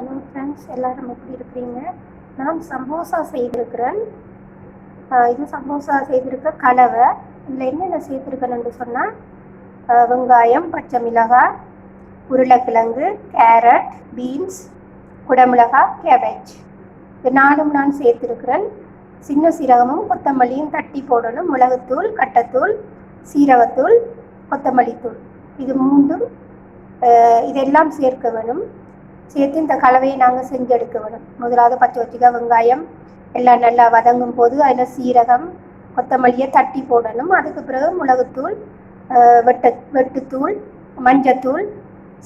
Hello friends எல்லோரும் எப்படி இருக்கிறீங்க? நான் சமோசா செய்திருக்கிறேன். இது சமோசா செய்திருக்க கலவை. இதில் என்னென்ன சேர்த்துருக்கேன்னு சொன்னால் வெங்காயம் பச்சை மிளகாய் உருளைக்கிழங்கு கேரட் பீன்ஸ் குடமிளகாய் கேபேஜ். இது நானும் நான் சேர்த்துருக்கிறேன். சின்ன சீரகமும் கொத்தமல்லியும் தட்டி போடணும். மிளகுத்தூள் கட்டத்தூள் சீரகத்தூள் கொத்தமல்லித்தூள். இது மூன்றும் இதெல்லாம் சேர்க்க வேணும். சேர்த்து இந்த கலவையை நாங்கள் செஞ்செடுக்க வேணும் முதலாவது பச்சை வச்சுக்க வெங்காயம் எல்லாம் நல்லா வதங்கும் போது அதில் சீரகம் கொத்தமல்லியை தட்டி போடணும். அதுக்கு பிறகு மிளகுத்தூள் வெட்ட வெட்டுத்தூள் மஞ்சத்தூள்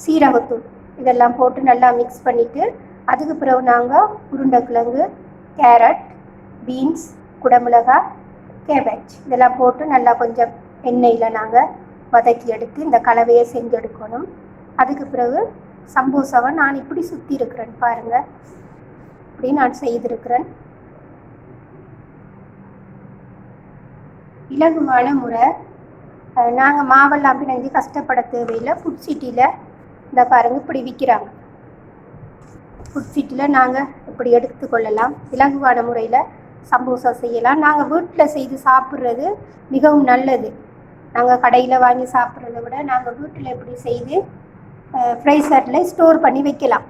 சீரகத்தூள் இதெல்லாம் போட்டு நல்லா மிக்ஸ் பண்ணிவிட்டு அதுக்கு பிறகு நாங்கள் உருண்டைக்கிழங்கு கேரட் பீன்ஸ் குடமிளகாய் கேபேஜ் இதெல்லாம் போட்டு நல்லா கொஞ்சம் எண்ணெயில் நாங்கள் வதக்கி எடுத்து இந்த கலவையை செஞ்செடுக்கணும். அதுக்கு பிறகு சம்போசாவை நான் இப்படி சுற்றி இருக்கிறேன் பாருங்க. இப்படி நான் செய்திருக்கிறேன். இலகுவான முறை. நாங்கள் மாவெல்லாம் பிணைஞ்சு கஷ்டப்பட தேவையில்லை. ஃபுட் சிட்டியில் இந்த பாருங்க இப்படி விற்கிறாங்க ஃபுட் சிட்டியில் நாங்கள் இப்படி எடுத்துக்கொள்ளலாம் இலகுவான முறையில் சம்போசா செய்யலாம். நாங்கள் வீட்டில் செய்து சாப்பிட்றது மிகவும் நல்லது. நாங்கள் கடையில் வாங்கி சாப்பிட்றத விட நாங்கள் வீட்டில் இப்படி செய்து ஃப்ரைசரில் ஸ்டோர் பண்ணி வைக்கலாம்.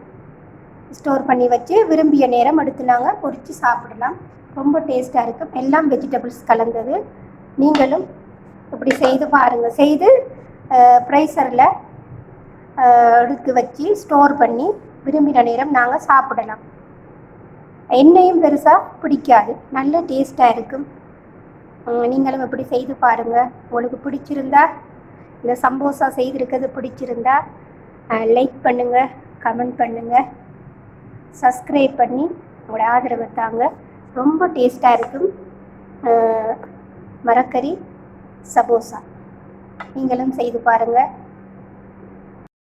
ஸ்டோர் பண்ணி வச்சு விரும்பிய நேரம் எடுத்து நாங்கள் பொரித்து சாப்பிடலாம். ரொம்ப டேஸ்ட்டாக இருக்கும். எல்லாம் வெஜிடபிள்ஸ் கலந்தது. நீங்களும் இப்படி செய்து பாருங்கள் செய்து ஃப்ரைசரில் எடுத்து வச்சு ஸ்டோர் பண்ணி விரும்பின நேரம் நாங்கள் சாப்பிடலாம். எண்ணெயும் பெருசாக பிடிக்காது. நல்ல டேஸ்ட்டாக இருக்கும். நீங்களும் இப்படி செய்து பாருங்கள் உங்களுக்கு பிடிச்சிருந்தா இந்த சம்போசா செய்திருக்கிறது பிடிச்சிருந்தா லைக் பண்ணுங்கள் கமெண்ட் பண்ணுங்கள் சப்ஸ்கிரைப் பண்ணி உங்களோட ஆதரவை தாங்க. ரொம்ப டேஸ்ட்டாக இருக்கும். மரக்கறி சபோசா. நீங்களும் செய்து பாருங்கள்